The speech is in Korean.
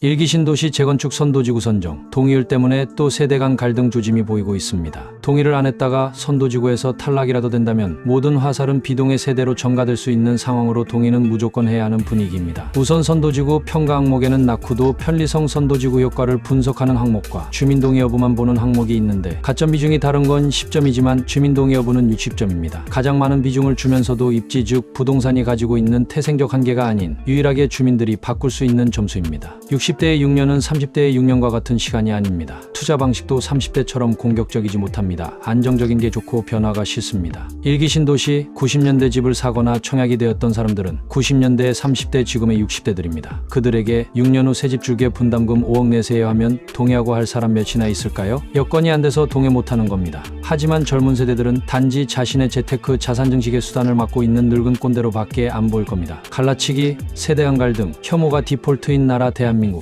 일기 신도시 재건축 선도지구 선정, 동의율 때문에 또 세대 간 갈등 조짐이 보이고 있습니다. 동의를 안 했다가 선도지구에서 탈락이라도 된다면 모든 화살은 비동의 세대로 전가될 수 있는 상황으로 동의는 무조건 해야 하는 분위기입니다. 우선 선도지구 평가 항목에는 낙후도 편리성 선도지구 효과를 분석하는 항목과 주민동의 여부만 보는 항목이 있는데 가점 비중이 다른 건 10점이지만 주민동의 여부는 60점입니다. 가장 많은 비중을 주면서도 입지 즉 부동산이 가지고 있는 태생적 한계가 아닌 유일하게 주민들이 바꿀 수 있는 점수입니다. 60 대의 6년은 30대의 6년과 같은 시간이 아닙니다. 투자 방식도 30대처럼 공격적이지 못합니다. 안정적인 게 좋고 변화가 싫습니다. 일기 신도시 90년대 집을 사거나 청약이 되었던 사람들은 90년대 30대 지금의 60대들입니다. 그들에게 6년 후 새집 줄게 분담금 5억 내세요 하면 동의하고 할 사람 몇이나 있을까요? 여건이 안 돼서 동의 못하는 겁니다. 하지만 젊은 세대들은 단지 자신의 재테크 자산 증식의 수단을 맡고 있는 늙은 꼰대로 밖에 안 보일 겁니다. 갈라치기, 세대 간 갈등, 혐오가 디폴트인 나라 대한민국.